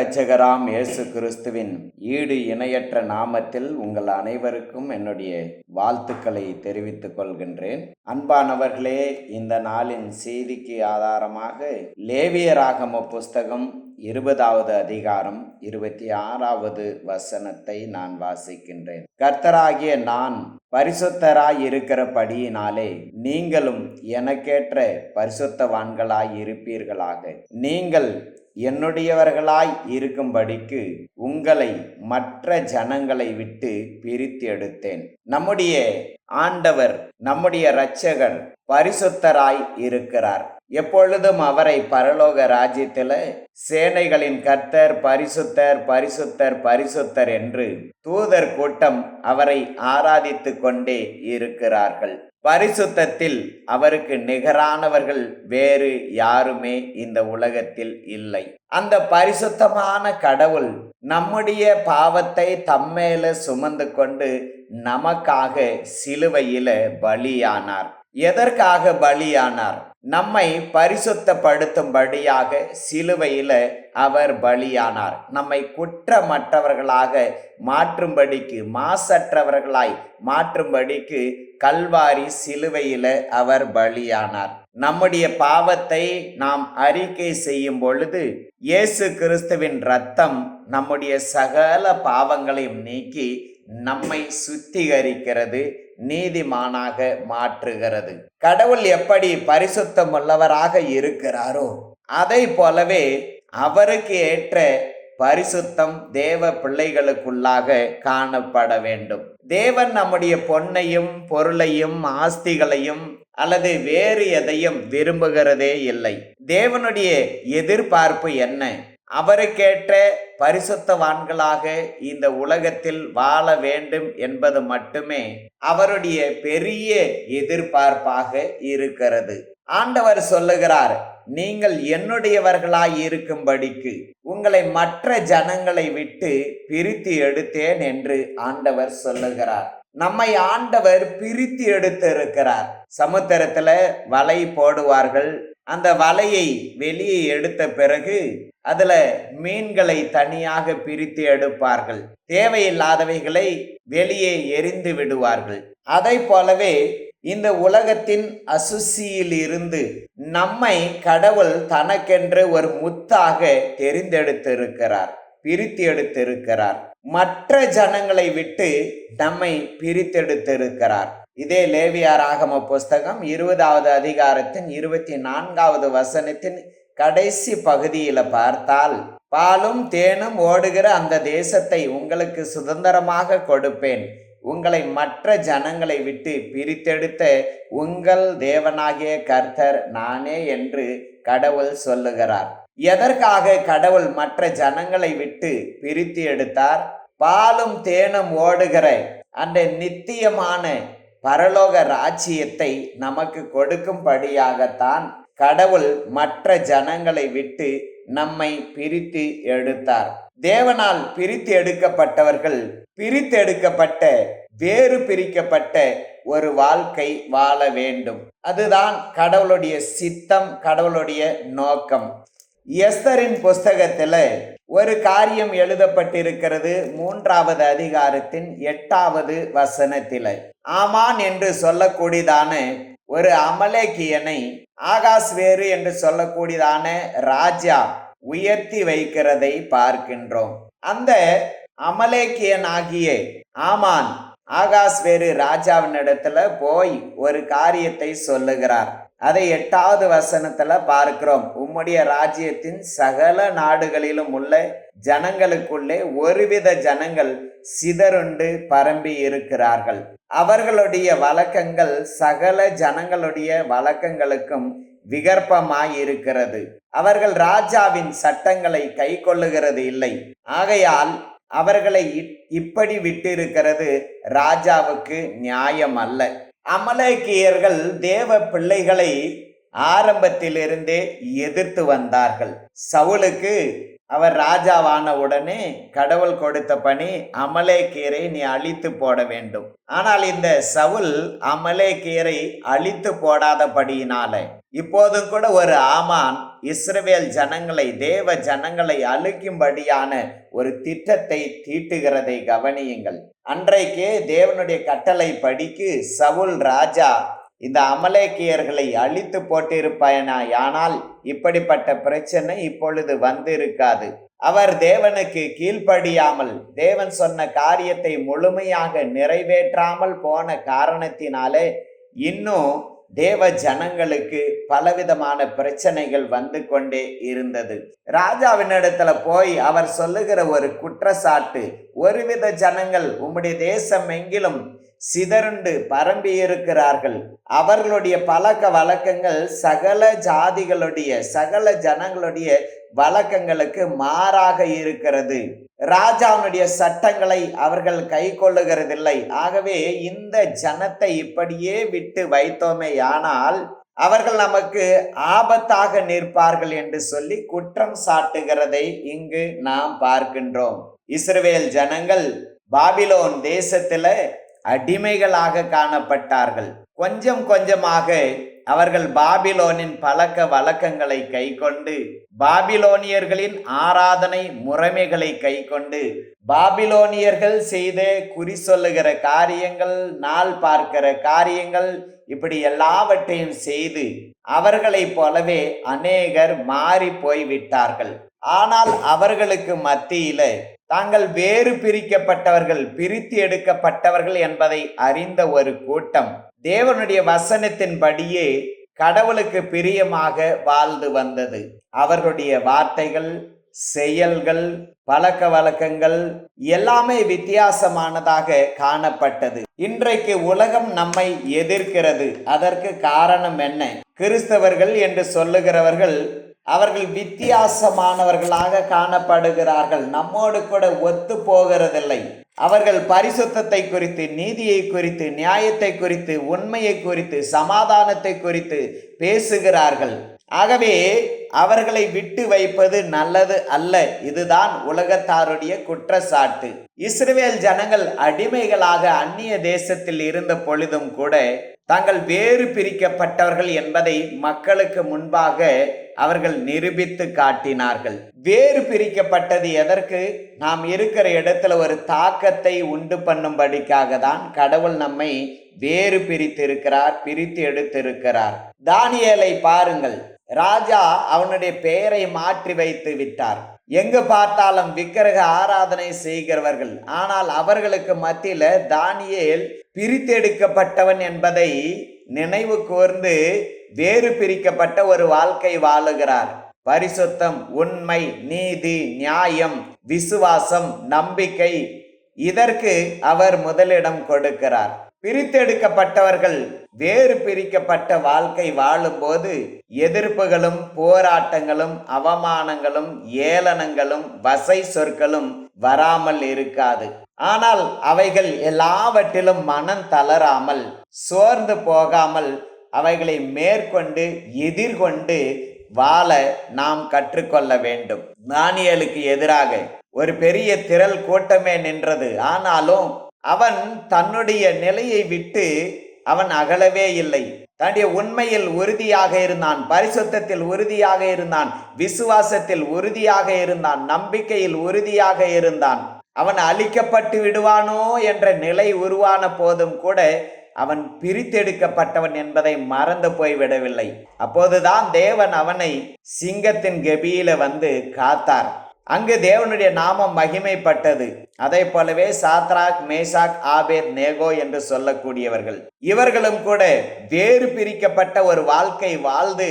இரட்சகராம் இயேசு கிறிஸ்துவின் ஈடு இணையற்ற நாமத்தில் உங்கள் அனைவருக்கும் என்னுடைய வாழ்த்துக்களை தெரிவித்துக் கொள்கின்றேன். அன்பானவர்களே இந்த நாளின் செய்திக்கு ஆதாரமாக லேவியராகம புஸ்தகம் இருபதாவது அதிகாரம் இருபத்தி ஆறாவது வசனத்தை நான் வாசிக்கின்றேன். கர்த்தராகிய நான் பரிசுத்தராய் இருக்கிறபடியினாலே நீங்களும் எனக்கேற்ற பரிசுத்தவான்களாய் இருப்பீர்களாக நீங்கள் என்னுடையவர்களாய் இருக்கும்படிக்கு உங்களை மற்ற ஜனங்களை விட்டு பிரித்து எடுத்தேன். நம்முடைய ஆண்டவர் நம்முடைய இரட்சகர் பரிசுத்தராய் இருக்கிறார். எப்பொழுதும் அவரை பரலோக ராஜ்யத்தில் சேனைகளின் கர்த்தர் பரிசுத்தர் பரிசுத்தர் பரிசுத்தர் என்று தூதர் கூட்டம் அவரை ஆராதித்து கொண்டே இருக்கிறார்கள். பரிசுத்தத்தில் அவருக்கு நிகரானவர்கள் வேறு யாருமே இந்த உலகத்தில் இல்லை. அந்த பரிசுத்தமான கடவுள் நம்முடைய பாவத்தை தம்மேல சுமந்து கொண்டு நமக்காக சிலுவையில பலியானார். எதற்காக பலியானார்? நம்மை பரிசுத்தப்படுத்தும்படியாக சிலுவையில் அவர் பலியானார். நம்மை குற்றமற்றவர்களாக மாற்றும்படிக்கு மாசற்றவர்களாய் மாற்றும்படிக்கு கல்வாரி சிலுவையில் அவர் பலியானார். நம்முடைய பாவத்தை நாம் அறிக்கை செய்யும் பொழுது இயேசு கிறிஸ்துவின் ரத்தம் நம்முடைய சகல பாவங்களையும் நீக்கி நம்மை சுத்திகரிக்கிறது. நீதிமானாக மாற்றுகிறது. கடவுள் எப்படி பரிசுத்தம் உள்ளவராக இருக்கிறாரோ அதை போலவே அவருக்கு ஏற்ற பரிசுத்தம் தேவ பிள்ளைகளுக்குள்ளாக காணப்பட வேண்டும். தேவன் நம்முடைய பொன்னையும் பொருளையும் ஆஸ்திகளையும் அல்லது வேறு எதையும் விரும்புகிறதே இல்லை. தேவனுடைய எதிர்பார்ப்பு என்ன? அவருக்கேற்ற பரிசுத்தவான்களாக இந்த உலகத்தில் வாழ வேண்டும் என்பது மட்டுமே அவருடைய பெரிய எதிர்பார்ப்பாக இருக்கிறது. ஆண்டவர் சொல்லுகிறார் நீங்கள் என்னுடையவர்களாய் இருக்கும்படிக்கு உங்களை மற்ற ஜனங்களை விட்டு பிரித்து எடுத்தேன் என்று ஆண்டவர் சொல்லுகிறார். நம்மை ஆண்டவர் பிரித்து எடுத்து இருக்கிறார் சமுத்திரத்துல வலை போடுவார்கள். அந்த வலையை வெளியே எடுத்த பிறகு அதுல மீன்களை தனியாக பிரித்து எடுப்பார்கள். தேவையில்லாதவைகளை வெளியே எரிந்து விடுவார்கள். அதை போலவே இந்த உலகத்தின் அசுசியில் இருந்து நம்மை கடவுள் தனக்கென்று ஒரு முத்தாக தெரிந்தெடுத்திருக்கிறார் பிரித்து எடுத்திருக்கிறார். மற்ற ஜனங்களை விட்டு நம்மை பிரித்தெடுத்திருக்கிறார். இதே லேவியார் ஆகம புஸ்தகம் இருபதாவது அதிகாரத்தின் இருபத்தி நான்காவது வசனத்தின் கடைசி பகுதியில் பார்த்தால் பாலும் தேனும் ஓடுகிற அந்த தேசத்தை உங்களுக்கு சுதந்திரமாக கொடுப்பேன். உங்களை மற்ற ஜனங்களை விட்டு பிரித்தெடுத்த உங்கள் தேவனாகிய கர்த்தர் நானே என்று கடவுள் சொல்லுகிறார். எதற்காக கடவுள் மற்ற ஜனங்களை விட்டு பிரித்து எடுத்தார்? பாலும் தேனும் ஓடுகிற அந்த நித்தியமான பரலோக ராஜ்யத்தை நமக்கு கொடுக்கும்படியாகத்தான் கடவுள் மற்ற ஜனங்களை விட்டு நம்மை பிரித்து எடுத்தார். தேவனால் பிரித்து எடுக்கப்பட்டவர்கள் பிரித்து எடுக்கப்பட்ட வேறு பிரிக்கப்பட்ட ஒரு வாழ்க்கை வாழ வேண்டும். அதுதான் கடவுளுடைய சித்தம் கடவுளுடைய நோக்கம். எஸ்தரின் புஸ்தகத்துல ஒரு காரியம் எழுதப்பட்டிருக்கிறது மூன்றாவது அதிகாரத்தின் எட்டாவது வசனத்தில. ஆமான் என்று சொல்லக்கூடியதான ஒரு அமலேக்கியனை ஆகாஷ் வேறு என்று சொல்லக்கூடியதான ராஜா உயர்த்தி வைக்கிறதை பார்க்கின்றோம். அந்த அமலேக்கியன் ஆகிய ஆமான் ஆகாஷ் வேறு ராஜாவினிடத்துல போய் ஒரு காரியத்தை சொல்லுகிறார். அதை எட்டாவது வசனத்துல பார்க்கிறோம். உம்முடைய ராஜ்யத்தின் சகல நாடுகளிலும் உள்ள ஜனங்களுக்குள்ளே ஒருவித ஜனங்கள் சிதறுண்டு பரம்பி இருக்கிறார்கள். அவர்களுடைய வழக்கங்கள் சகல ஜனங்களுடைய வழக்கங்களுக்கும் விகற்பமாயிருக்கிறது. அவர்கள் ராஜாவின் சட்டங்களை கை கொள்ளுகிறது இல்லை. ஆகையால் அவர்களை இப்படி விட்டிருக்கிறது ராஜாவுக்கு நியாயம் அல்ல அமலேக்கியர்கள் தேவ பிள்ளைகளை ஆரம்பத்திலிருந்தே எதிர்த்து வந்தார்கள். சவுலுக்கு அவர் ராஜாவான உடனே கடவுள் கொடுத்த பணி அமலே கீரை நீ அழித்து போட வேண்டும். ஆனால் இந்த சவுல் கீரை அழித்து போடாதபடியினால இப்போதும் கூட ஒரு ஆமான் இஸ்ரவேல் ஜனங்களை தேவ ஜனங்களை அழிக்கும்படியான ஒரு திட்டத்தை தீட்டுகிறதை கவனியுங்கள். அன்றைக்கே தேவனுடைய கட்டளை படிக்கு சவுல் ராஜா இந்த அமலேக்கியர்களை அழித்து போட்டிருப்பானால் இப்படிப்பட்ட பிரச்சனை இப்பொழுது வந்திருக்காது. அவர் தேவனுக்கு கீழ்ப்படியாமல் தேவன் சொன்ன காரியத்தை முழுமையாக நிறைவேற்றாமல் போன காரணத்தினாலே இன்னும் தேவ ஜனங்களுக்கு பலவிதமான பிரச்சனைகள் வந்து கொண்டே இருந்தது. ராஜாவினிடத்துல போய் அவர் சொல்லுகிற ஒரு குற்றச்சாட்டு ஒருவித ஜனங்கள் உம்முடைய தேசம் எங்கிலும் சிதறுண்டு பரம்பி இருக்கிறார்கள். அவர்களுடைய பழக்க வழக்கங்கள் சகல ஜாதிகளுடைய சகல ஜனங்களுடைய வழக்கங்களுக்கு மாறாக இருக்கிறது. ராஜாவுடைய சட்டங்களை அவர்கள் கை கொள்ளுகிறதில்லை. ஆகவே இந்த ஜனத்தை இப்படியே விட்டு வைத்தோமே ஆனால் அவர்கள் நமக்கு ஆபத்தாக நிற்பார்கள் என்று சொல்லி குற்றம் சாட்டுகிறதை இங்கு நாம் பார்க்கின்றோம். இஸ்ரவேல் ஜனங்கள் பாபிலோன் தேசத்துல அடிமைகளாக காணப்பட்டார்கள். கொஞ்சம் கொஞ்சமாக அவர்கள் பாபிலோனின் பழக்க வழக்கங்களை கைக்கொண்டு பாபிலோனியர்களின் ஆராதனை முறைமைகளை கைக்கொண்டு பாபிலோனியர்கள் செய்த குறி சொல்லுகிற காரியங்கள் நாள் பார்க்கிற காரியங்கள் இப்படி எல்லாவற்றையும் செய்து அவர்களைப் போலவே அநேகர் மாறி போய்விட்டார்கள். ஆனால் அவர்களுக்கு மத்தியில தாங்கள் வேறு பிரிக்கப்பட்டவர்கள் பிரித்து எடுக்கப்பட்டவர்கள் என்பதை அறிந்த ஒரு கூட்டம். தேவனுடைய வசனத்தின்படியே கடவுளுக்கு பிரியமாக வாழ்ந்து வந்தது. அவர்களுடைய வார்த்தைகள் செயல்கள் பழக்க வழக்கங்கள் எல்லாமே வித்தியாசமானதாக காணப்பட்டது. இன்றைக்கு உலகம் நம்மை எதிர்க்கிறது. அதற்கு காரணம் என்ன? கிறிஸ்தவர்கள் என்று சொல்லுகிறவர்கள் அவர்கள் வித்தியாசமானவர்களாக காணப்படுகிறார்கள். நம்மோடு கூட ஒத்து போகிறதில்லை. அவர்கள் பரிசுத்தத்தை குறித்து நீதியை குறித்து நியாயத்தை குறித்து உண்மையை குறித்து சமாதானத்தை குறித்து பேசுகிறார்கள். ஆகவே அவர்களை விட்டு வைப்பது நல்லது அல்ல. இதுதான் உலகத்தாருடைய குற்றச்சாட்டு. இஸ்ரேல் ஜனங்கள் அடிமைகளாக அந்நிய தேசத்தில் இருந்த பொழுதும் கூட தாங்கள் வேறு பிரிக்கப்பட்டவர்கள் என்பதை மக்களுக்கு முன்பாக அவர்கள் நிரூபித்து காட்டினார்கள். வேறு பிரிக்கப்பட்டது எதற்கு? நாம் இருக்கிற இடத்துல ஒரு தாக்கத்தை உண்டு பண்ணும்படிக்காக தான் கடவுள் நம்மை வேறு பிரித்திருக்கிறார் பிரித்து எடுத்திருக்கிறார். தானியேலை பாருங்கள். ராஜா அவனுடைய பெயரை மாற்றி வைத்து விட்டார். எங்கு பார்த்தாலும் விக்கிரக ஆராதனை செய்கிறவர்கள். ஆனால் அவர்களுக்கு மத்தியில் தானியேல் பிரித்தெடுக்கப்பட்டவன் என்பதை நினைவு கூர்ந்து வேறு பிரிக்கப்பட்ட ஒரு வாழ்க்கை வாழுகிறார். பரிசுத்தம் உண்மை நீதி நியாயம் விசுவாசம் நம்பிக்கை இதற்கு அவர் முதலிடம் கொடுக்கிறார். பிரித்தெடுக்கப்பட்டவர்கள் வேறு பிரிக்கப்பட்ட வாழ்க்கை வாழும்போது எதிர்ப்புகளும் போராட்டங்களும் அவமானங்களும் ஏளனங்களும் வசை சொற்களும் வராமல் இருக்காது. ஆனால் அவைகள் எல்லாவற்றிலும் மனம் தளராமல் சோர்ந்து போகாமல் அவைகளை மேற்கொண்டு எதிர்கொண்டு வாழ நாம் கற்றுக்கொள்ள வேண்டும். தானியலுக்கு எதிராக ஒரு பெரிய திரள் கூட்டமே நின்றது. ஆனாலும் அவன் தன்னுடைய நிலையை விட்டு அவன் அகலவே இல்லை. தன்னுடைய உண்மையில் உறுதியாக இருந்தான் பரிசுத்தத்தில் உறுதியாக இருந்தான் விசுவாசத்தில் உறுதியாக இருந்தான் நம்பிக்கையில் உறுதியாக இருந்தான். அவன் அழிக்கப்பட்டு விடுவானோ என்ற நிலை உருவான போதும் கூட அவன் பிரித்தெடுக்கப்பட்டவன் என்பதை மறந்து போய்விடவில்லை அப்போதுதான் தேவன் அவனை சிங்கத்தின் கெபியில வந்து காத்தார். அங்கு தேவனுடைய நாமம் மகிமைப்பட்டது. அதை போலவே சாத்ராக் மேசாக் ஆபேர் நேகோ என்று சொல்லக்கூடியவர்கள். இவர்களும் கூட வேறு பிரிக்கப்பட்ட ஒரு வாழ்க்கை வாழ்ந்து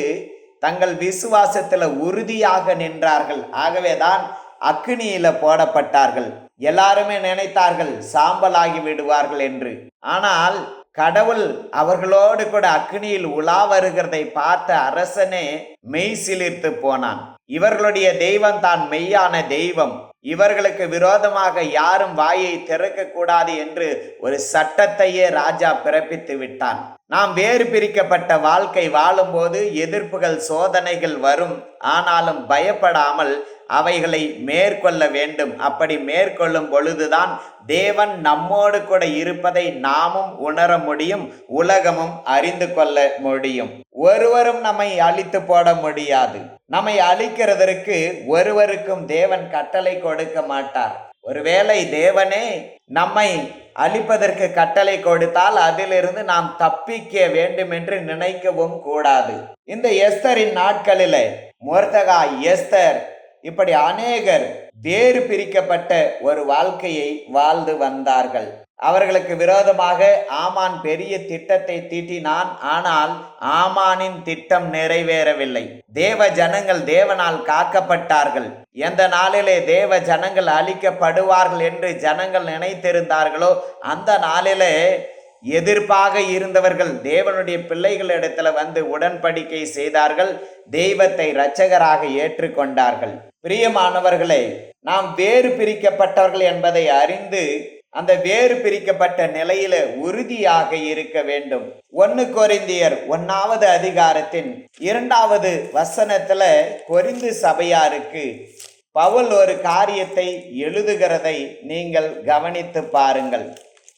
தங்கள் விசுவாசத்தில் உறுதியாக நின்றார்கள். ஆகவேதான் அக்னியில போடப்பட்டார்கள். எல்லாருமே நினைத்தார்கள் சாம்பலாகி விடுவார்கள் என்று. ஆனால் கடவுள் அவர்களோடு கூட அக்னியில் உலா வருகிறதை பார்த்த அரசனே மெய் சிலிர்த்து போனான். இவர்களுடைய தெய்வம் தான் மெய்யான தெய்வம். இவர்களுக்கு விரோதமாக யாரும் வாயை திறக்க கூடாது என்று ஒரு சட்டத்தையே ராஜா பிறப்பித்து விட்டான். நாம் வேறு பிரிக்கப்பட்ட வாழ்க்கை வாழும்போது எதிர்ப்புகள் சோதனைகள் வரும். ஆனாலும் பயப்படாமல் அவைகளை மேற்கொள்ள வேண்டும். அப்படி மேற்கொள்ளும் பொழுதுதான் தேவன் நம்மோடு கூட இருப்பதை நாமும் உணர முடியும் உலகமும் அறிந்து கொள்ள முடியும். ஒருவரும் நம்மை அழித்து போட முடியாது. நம்மை அழிக்கிறதற்கு ஒருவருக்கும் தேவன் கட்டளை கொடுக்க மாட்டார். ஒருவேளை தேவனே நம்மை அழிப்பதற்கு கட்டளை கொடுத்தால் அதிலிருந்து நாம் தப்பிக்க வேண்டும் என்று நினைக்கவும் கூடாது. இந்த எஸ்தரின் நாட்களில் முர்தகா எஸ்தர் இப்படி அநேகர் வேறு பிரிக்கப்பட்ட ஒரு வாழ்க்கையை வாழ்ந்து வந்தார்கள். அவர்களுக்கு விரோதமாக ஆமான் பெரிய திட்டத்தை தீட்டினான். ஆனால் ஆமானின் திட்டம் நிறைவேறவில்லை. தேவ ஜனங்கள் தேவனால் காக்கப்பட்டார்கள். எந்த நாளிலே தேவ ஜனங்கள் அழிக்கப்படுவார்கள் என்று ஜனங்கள் நினைத்திருந்தார்களோ அந்த நாளிலே எதிர்ப்பாக இருந்தவர்கள் தேவனுடைய பிள்ளைகளிடத்துல வந்து உடன்படிக்கை செய்தார்கள். தெய்வத்தை இரட்சகராக ஏற்றுக்கொண்டார்கள். பிரியமானவர்களே நாம் வேறு பிரிக்கப்பட்டவர்கள் என்பதை அறிந்து அந்த வேறு பிரிக்கப்பட்ட நிலையில உறுதியாக இருக்க வேண்டும். ஒன்னு கொரிந்தியர் ஒன்னாவது அதிகாரத்தின் இரண்டாவது வசனத்துல கொரிந்து சபையாருக்கு பவுல் ஒரு காரியத்தை எழுதுகிறதை நீங்கள் கவனித்து பாருங்கள்.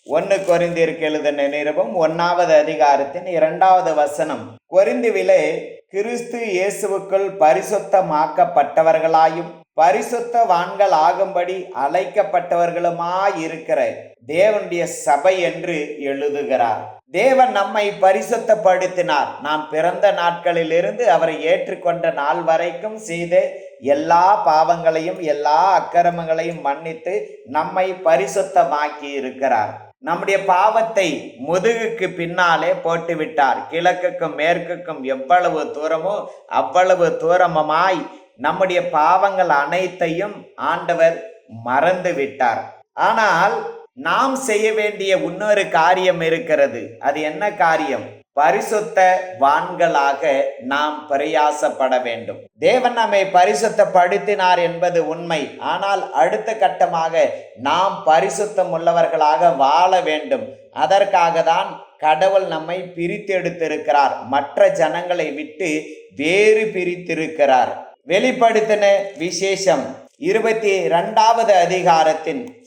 ஒன்று கொரிந்தியருக்கு எழுதின நிருபம் ஒன்றாவது அதிகாரத்தின் இரண்டாவது வசனம். கொரிந்துவிலே கிறிஸ்து இயேசுவுக்குள் பரிசுத்தமாக்கப்பட்டவர்களாயும் பரிசுத்தவான்கள் ஆகும்படி அழைக்கப்பட்டவர்களுமாயிருக்கிற தேவனுடைய சபை என்று எழுதுகிறார். தேவன் நம்மை பரிசுத்தப்படுத்தினார். நாம் பிறந்த நாட்களிலிருந்து அவரை ஏற்றுக்கொண்ட நாள் வரைக்கும் செய்த எல்லா பாவங்களையும் எல்லா அக்கிரமங்களையும் மன்னித்து நம்மை பரிசுத்தமாக்கி இருக்கிறார் நம்முடைய பாவத்தை முதுகுக்கு பின்னாலே போட்டு விட்டார். கிழக்குக்கும் மேற்குக்கும் எவ்வளவு தூரமோ அவ்வளவு தூரமமாய் நம்முடைய பாவங்கள் அனைத்தையும் ஆண்டவர் மறந்து விட்டார். ஆனால் நாம் செய்ய வேண்டிய இன்னொரு காரியம் இருக்கிறது. அது என்ன காரியம்? பரிசுத்த வான்களாக நாம் பிரயாசப்பட வேண்டும். தேவன் நம்மை பரிசுத்தப்படுத்தினார் என்பது உண்மை. ஆனால் அடுத்த கட்டமாக நாம் பரிசுத்தம் உள்ளவர்களாக வாழ வேண்டும். அதற்காக தான் கடவுள் நம்மை பிரித்தெடுத்திருக்கிறார். மற்ற ஜனங்களை விட்டு வேறு பிரித்திருக்கிறார். வெளிப்படுத்தின விசேஷம் இருபத்தி ரெண்டாவது அதிகாரத்தின்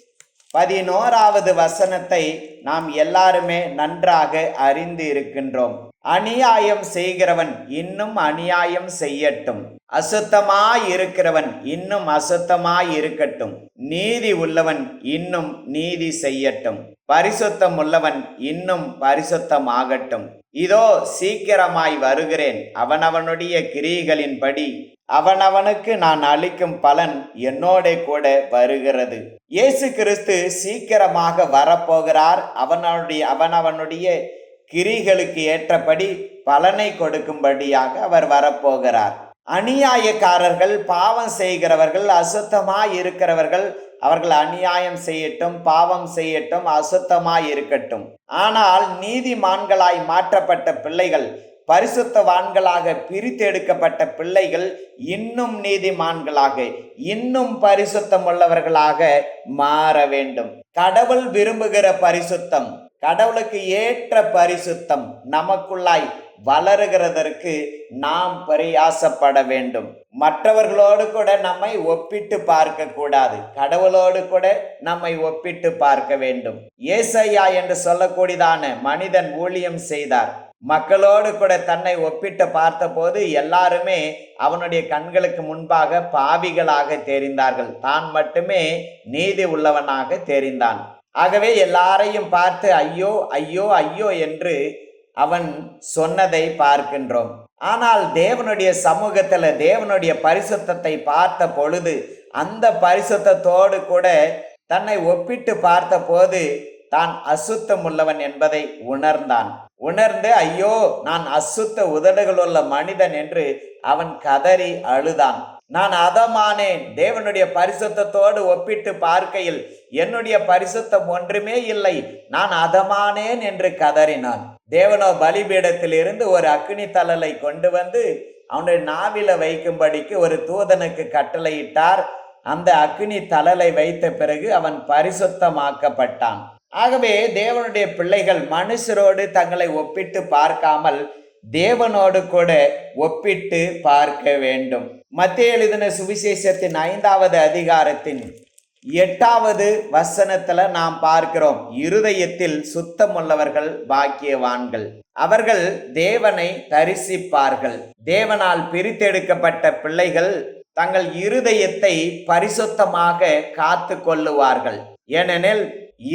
பதினோராவது வசனத்தை நாம் எல்லாருமே நன்றாக அறிந்து இருக்கின்றோம். அநியாயம் செய்கிறவன் இன்னும் அநியாயம் செய்யட்டும். அசுத்தமாய் இருக்கிறவன் இன்னும் அசுத்தமாய் இருக்கட்டும். நீதி உள்ளவன் இன்னும் நீதி செய்யட்டும். பரிசுத்தம் உள்ளவன் இன்னும் பரிசுத்தம் ஆகட்டும் இதோ சீக்கிரமாய் வருகிறேன். அவனவனுடைய கிரியைகளின்படி அவனவனுக்கு நான் அளிக்கும் பலன் என்னோட கூட வருகிறது. இயேசு கிறிஸ்து சீக்கிரமாக வரப்போகிறார். அவனவனுடைய அவனவனுடைய கிரிகளுக்கு ஏற்றபடி பலனை கொடுக்கும்படியாக அவர் வரப்போகிறார். அநியாயக்காரர்கள் பாவம் செய்கிறவர்கள் அசுத்தமாய் இருக்கிறவர்கள் அவர்கள் அநியாயம் செய்யட்டும் பாவம் செய்யட்டும் அசுத்தமாய் இருக்கட்டும் ஆனால் நீதிமான்களாய் மாற்றப்பட்ட பிள்ளைகள் பரிசுத்தவான்களாக பிரித்தெடுக்கப்பட்ட பிள்ளைகள் இன்னும் நீதிமான்களாக இன்னும் பரிசுத்தம் உள்ளவர்களாக மாற வேண்டும். கடவுள் விரும்புகிற பரிசுத்தம் கடவுளுக்கு ஏற்ற பரிசுத்தம் நமக்குள்ளாய் வளருகிறதற்கு நாம் பிரயாசப்பட வேண்டும். மற்றவர்களோடு கூட நம்மை ஒப்பிட்டு பார்க்க கூடாது. கடவுளோடு கூட நம்மை ஒப்பிட்டு பார்க்க வேண்டும். ஏசையா என்று சொல்லக்கூடியதான மனிதன் ஊழியம் செய்தார். மக்களோடு கூட தன்னை ஒப்பிட்டு பார்த்தபோது எல்லாருமே அவனுடைய கண்களுக்கு முன்பாக பாவிகளாக தெரிந்தார்கள். தான் மட்டுமே நீதி உள்ளவனாக தெரிந்தான். ஆகவே எல்லாரையும் பார்த்து ஐயோ ஐயோ ஐயோ என்று அவன் சொன்னதை பார்க்கின்றோம். ஆனால் தேவனுடைய சமூகத்தில் தேவனுடைய பரிசுத்தத்தை பார்த்த பொழுது அந்த பரிசுத்தத்தோடு கூட தன்னை ஒப்பிட்டு பார்த்த போது தான் அசுத்தம் உள்ளவன் என்பதை உணர்ந்தான். உணர்ந்து ஐயோ நான் அசுத்த உதடுகள் உள்ள மனிதன் என்று அவன் கதறி அழுதான். நான் அதமானேன். தேவனுடைய பரிசுத்தத்தோடு ஒப்பிட்டு பார்க்கையில் என்னுடைய பரிசுத்தம் ஒன்றுமே இல்லை. நான் அதமானேன் என்று கதறினான். தேவனோ பலிபீடத்திலிருந்து ஒரு அக்னி தழலை கொண்டு வந்து அவனுடைய நாவில வைக்கும்படிக்கு ஒரு தூதனுக்கு கட்டளையிட்டார். அந்த அக்னி தழலை வைத்த பிறகு அவன் பரிசுத்தமாக்கப்பட்டான். ஆகவே தேவனுடைய பிள்ளைகள் மனுஷரோடு தங்களை ஒப்பிட்டு பார்க்காமல் தேவனோடு கூட ஒப்பிட்டு பார்க்க வேண்டும். மத்திய எழுதின சுவிசேஷத்தின் ஐந்தாவது அதிகாரத்தின் எட்டாவது வசனத்துல நாம் பார்க்கிறோம் இருதயத்தில் சுத்தமுள்ளவர்கள் பாக்கியவான்கள். அவர்கள் தேவனை தரிசிப்பார்கள். தேவனால் பிரித்தெடுக்கப்பட்ட பிள்ளைகள் தங்கள் இருதயத்தை பரிசுத்தமாக காத்து கொள்ளுவார்கள் ஏனெனில்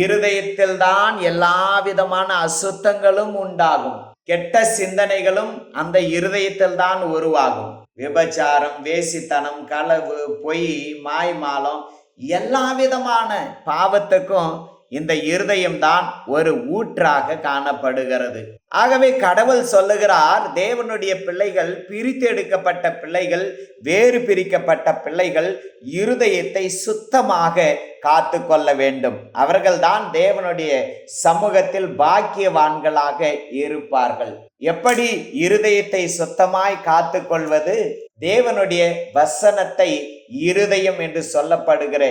இருதயத்தில்தான் எல்லா விதமான அசுத்தங்களும் உண்டாகும். கெட்ட சிந்தனைகளும் அந்த இருதயத்தில் தான் உருவாகும். விபச்சாரம் வேசித்தனம் களவு பொய் மாய்மாலம் எல்லா விதமான பாவத்துக்கும் இந்த இருதயம்தான் ஒரு ஊற்றாக காணப்படுகிறது. ஆகவே கடவுள் சொல்லுகிறார் தேவனுடைய பிள்ளைகள் பிரித்தெடுக்கப்பட்ட பிள்ளைகள் வேறு பிரிக்கப்பட்ட பிள்ளைகள் இருதயத்தை சுத்தமாக காத்து கொள்ள வேண்டும். அவர்கள்தான் தேவனுடைய சமூகத்தில் பாக்கியவான்களாக இருப்பார்கள். எப்படி இருதயத்தை சுத்தமாய் காத்து கொள்வது? தேவனுடைய வசனத்தை இருதயம் என்று சொல்லப்படுகிற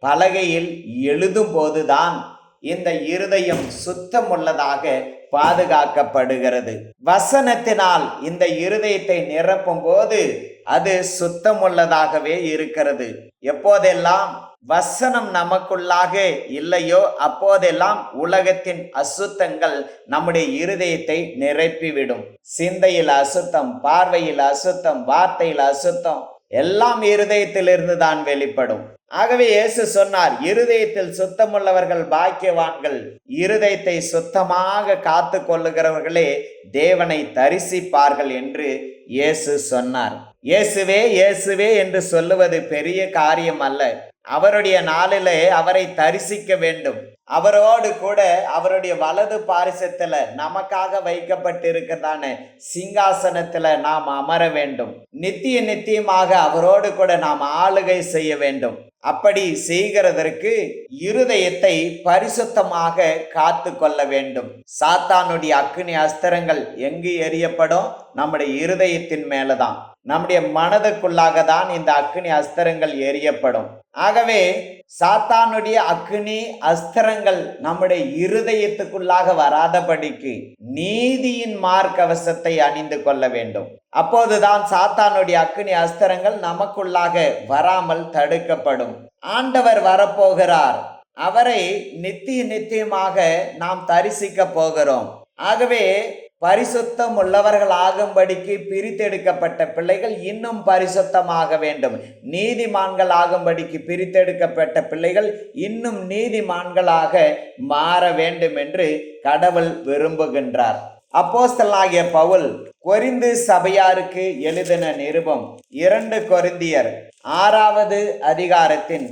பலகையில் எழுதும் போதுதான் இந்த இருதயம் சுத்தமுள்ளதாக பாதுகாக்கப்படுகிறது. வசனத்தினால் இந்த இருதயத்தை நிரப்பும் போது அது சுத்தமுள்ளதாகவே இருக்கிறது. எப்போதெல்லாம் வசனம் நமக்குள்ளாக இல்லையோ அப்போதெல்லாம் உலகத்தின் அசுத்தங்கள் நம்முடைய இருதயத்தை நிரப்பிவிடும். சிந்தையில் அசுத்தம் பார்வையில் அசுத்தம் வார்த்தையில் அசுத்தம் எல்லாம் இருதயத்திலிருந்து தான் வெளிப்படும். ஆகவே இயேசு சொன்னார் இருதயத்தில் சுத்தமுள்ளவர்கள் பாக்கியவான்கள் இருதயத்தை சுத்தமாக காத்து கொள்ளுகிறவர்களே தேவனை தரிசிப்பார்கள் என்று இயேசு சொன்னார். இயேசுவே இயேசுவே என்று சொல்லுவது பெரிய காரியம் அல்ல. அவருடைய நாளிலே அவரை தரிசிக்க வேண்டும். அவரோடு கூட அவருடைய வலது பாரிசத்துல நமக்காக வைக்கப்பட்டிருக்கிறதான சிங்காசனத்துல நாம் அமர வேண்டும். நித்திய நித்தியமாக அவரோடு கூட நாம் ஆளுகை செய்ய வேண்டும். அப்படி செய்கிறதற்கு இருதயத்தை பரிசுத்தமாக காத்து கொள்ள வேண்டும். சாத்தானுடைய அக்னி அஸ்திரங்கள் எங்கு எரியப்படும் நம்முடைய இருதயத்தின் மேலதான். நம்முடைய மனதுக்குள்ளாக தான் இந்த அக்னி அஸ்திரங்கள் எரியப்படும் ஆகவே சாத்தானுடைய அக்னி அஸ்திரங்கள் நம்முடைய இருதயத்துக்குள்ளாக வராதபடிக்கு நீதியின் மார்க்கவசத்தை அணிந்து கொள்ள வேண்டும். அப்போதுதான் சாத்தானுடைய அக்னி அஸ்திரங்கள் நமக்குள்ளாக வராமல் தடுக்கப்படும். ஆண்டவர் வரப்போகிறார். அவரை நித்திய நித்தியமாக நாம் தரிசிக்க போகிறோம். ஆகவே பரிசுத்தம் உள்ளவர்கள் ஆகும்படிக்கு பிரித்தெடுக்கப்பட்ட பிள்ளைகள் இன்னும் பரிசுத்தமாக வேண்டும். நீதிமான்கள் ஆகும்படிக்கு பிரித்தெடுக்கப்பட்ட பிள்ளைகள் இன்னும் நீதிமான்களாக மாற வேண்டும் என்று கடவுள் விரும்புகின்றார். அப்போஸ்தலாகிய பவுல் கொரிந்து சபையாருக்கு எழுதின நிருபம் இரண்டு கொரிந்தியர் ஆறாவது அதிகாரத்தின்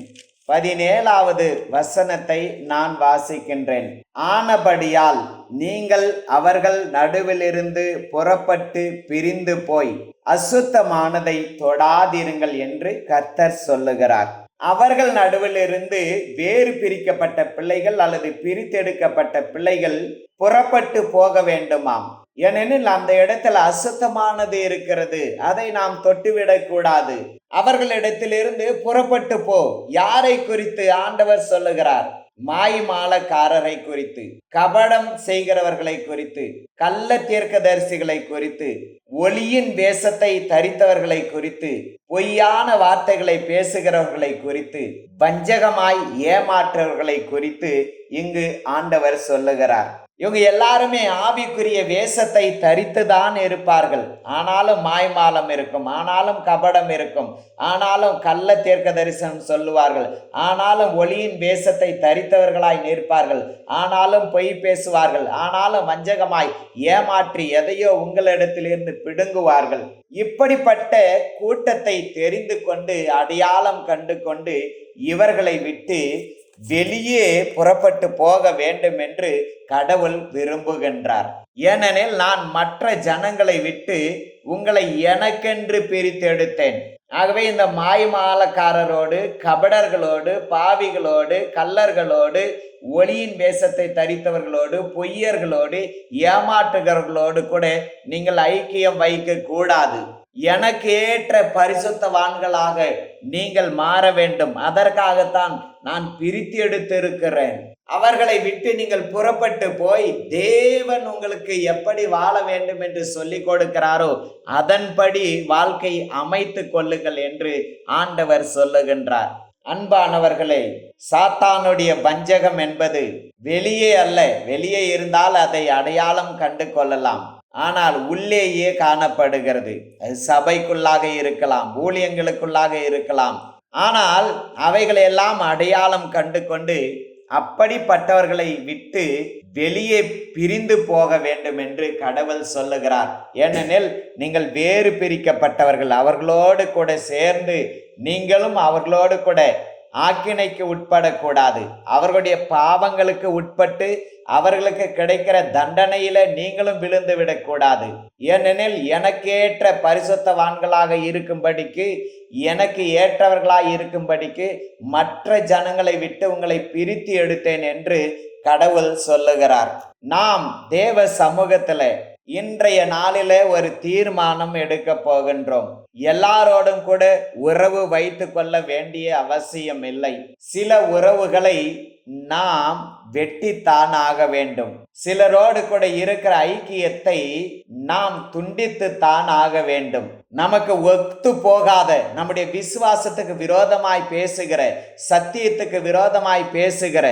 பதினேழாவது வசனத்தை நான் வாசிக்கின்றேன். ஆனபடியால் நீங்கள் அவர்கள் நடுவிலிருந்து புறப்பட்டு பிரிந்து போய் அசுத்தமானதை தொடாதிருங்கள் என்று கர்த்தர் சொல்லுகிறார். அவர்கள் நடுவிலிருந்து வேறு பிரிக்கப்பட்ட பிள்ளைகள் அல்லது பிரித்தெடுக்கப்பட்ட பிள்ளைகள் புறப்பட்டு போக வேண்டுமாம். ஏனெனில் அந்த இடத்துல அசுத்தமானது இருக்கிறது. அதை நாம் தொட்டுவிடக்கூடாது அவர்களிடத்திலிருந்து புறப்பட்டு போ. யாரை குறித்து? ஆண்டவர் சொல்லுகிறார். மாய்மாலக்காரரை குறித்து. கபடம் செய்கிறவர்களை குறித்து. கள்ள தீர்க்கதரிசிகளை குறித்து. ஒளியின் வேஷத்தை தரித்தவர்களை குறித்து. பொய்யான வார்த்தைகளை பேசுகிறவர்களை குறித்து. வஞ்சகமாய் ஏமாற்றவர்களை குறித்து இங்கு ஆண்டவர் சொல்லுகிறார். இவங்க எல்லாருமே ஆவிக்குரிய வேஷத்தை தரித்து தான் இருப்பார்கள். ஆனாலும் மாய்மாலம் இருக்கும் ஆனாலும் கபடம் இருக்கும் ஆனாலும் கள்ள தீர்க்க தரிசனம் சொல்லுவார்கள் ஆனாலும் ஒளியின் வேஷத்தை தரித்தவர்களாய் நிற்பார்கள் ஆனாலும் பொய் பேசுவார்கள் ஆனாலும் வஞ்சகமாய் ஏமாற்றி எதையோ உங்களிடத்திலிருந்து பிடுங்குவார்கள். இப்படிப்பட்ட கூட்டத்தை தெரிந்து கொண்டு அடையாளம் கண்டு கொண்டு இவர்களை விட்டு வெளியே புறப்பட்டு போக வேண்டும் என்று கடவுள் விரும்புகின்றார். ஏனெனில் நான் மற்ற ஜனங்களை விட்டு உங்களை எனக்கென்று பிரித்தெடுத்தேன் ஆகவே இந்த மாய்மாலக்காரரோடு கபடர்களோடு பாவிகளோடு கல்லர்களோடு ஒளியின் வேஷத்தை தரித்தவர்களோடு பொய்யர்களோடு ஏமாற்றுகிறவர்களோடு கூட நீங்கள் ஐக்கியம் வைக்க கூடாது. எனக்கு ஏற்ற பரிசுத்தவான்களாக நீங்கள் மாற வேண்டும். அதற்காகத்தான் நான் பிரித்து எடுத்திருக்கிறேன். அவர்களை விட்டு நீங்கள் புறப்பட்டு போய் தேவன் உங்களுக்கு எப்படி வாழ வேண்டும் என்று சொல்லி கொடுக்கிறாரோ அதன்படி வாழ்க்கை அமைத்து கொள்ளுங்கள் என்று ஆண்டவர் சொல்லுகின்றார். அன்பானவர்களே சாத்தானுடைய வஞ்சகம் என்பது வெளியே அல்ல வெளியே இருந்தால் அதை அடையாளம் கண்டு கொள்ளலாம். ஆனால் உள்ளேயே காணப்படுகிறது. அது சபைக்குள்ளாக இருக்கலாம் ஊழியங்களுக்குள்ளாக இருக்கலாம். ஆனால் அவைகளையெல்லாம் அடையாளம் கண்டு கொண்டு அப்படிப்பட்டவர்களை விட்டு வெளியே பிரிந்து போக வேண்டும் என்று கடவுள் சொல்லுகிறார். ஏனெனில் நீங்கள் வேறு பிரிக்கப்பட்டவர்கள். அவர்களோடு கூட சேர்ந்து நீங்களும் அவர்களோடு கூட ஆக்கினைக்கு உட்படக்கூடாது. அவர்களுடைய பாவங்களுக்கு உட்பட்டு அவர்களுக்கு கிடைக்கிற தண்டனையில நீங்களும் விழுந்து விடக்கூடாது. ஏனெனில் எனக்கேற்ற பரிசுத்தவான்களாக இருக்கும்படிக்கு எனக்கு ஏற்றவர்களாய் இருக்கும்படிக்கு மற்ற ஜனங்களை விட்டு உங்களை பிரித்து எடுத்தேன் என்று கடவுள் சொல்லுகிறார். நாம் தேவ சமூகத்துல இன்றைய நாளில ஒரு தீர்மானம் எடுக்க போகின்றோம். எல்லாரோடும் கூட உறவு வைத்து கொள்ள வேண்டிய அவசியம் இல்லை சில உறவுகளை நாம் வெட்டித்தான் ஆக வேண்டும். சிலரோடு கூட இருக்கிற ஐக்கியத்தை நாம் துண்டித்து தான் ஆக வேண்டும். நமக்கு ஒத்து போகாத நம்முடைய விசுவாசத்துக்கு விரோதமாய் பேசுகிற சத்தியத்துக்கு விரோதமாய் பேசுகிற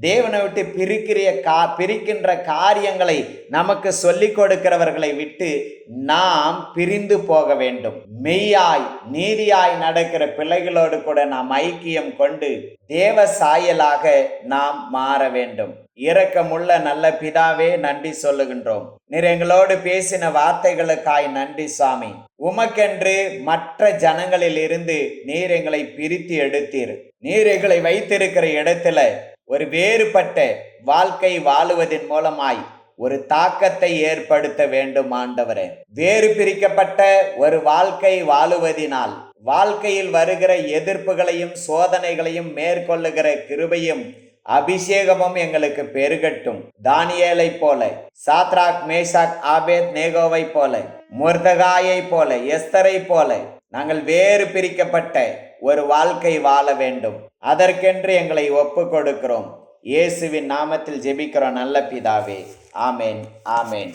தேவனை விட்டு பிரிக்கிற கா பிரிக்கின்ற காரியங்களை நமக்கு சொல்லிக் கொடுக்கிறவர்களை விட்டு நாம் பிரிந்து போக வேண்டும். மெய்யாய் நீதியாய் நடக்கிற பிள்ளைகளோடு கூட நாம் ஐக்கியம் கொண்டு தேவ சாயலாக நாம் மாற வேண்டும். இரக்கமுள்ள நல்ல பிதாவே நன்றி சொல்லுகின்றோம். நீர் எங்களோடு பேசின வார்த்தைகளுக்காய் நன்றி சுவாமி. உமக்கென்று மற்ற ஜனங்களில் இருந்து நீர் எங்களை பிரித்து எடுத்தீர். நீர் எங்களை வைத்திருக்கிற இடத்துல ஒரு வேறுபட்ட வாழ்க்கை வாழுவதன் மூலமாய் ஒரு தாக்கத்தை ஏற்படுத்த வேண்டும் ஆண்டவரே. வேறு பிரிக்கப்பட்ட ஒரு வாழ்க்கை வாழுவதினால் வாழ்க்கையில் வருகிற எதிர்ப்புகளையும் சோதனைகளையும் மேற்கொள்ளுகிற கிருபையும் அபிஷேகமும் எங்களுக்கு பெருகட்டும். தானியலை போல சாத்ராக் மேஷாக் ஆபேத் நேகோவை போல முர்தகாயை போல எஸ்தரை போல நாங்கள் வேறு பிரிக்கப்பட்ட ஒரு வாழ்க்கை வாழ வேண்டும். அதற்கென்று எங்களை ஒப்பு கொடுக்கிறோம் இயேசுவின் நாமத்தில் ஜெபிக்கிறோம் நல்ல பிதாவே. ஆமேன் ஆமேன்.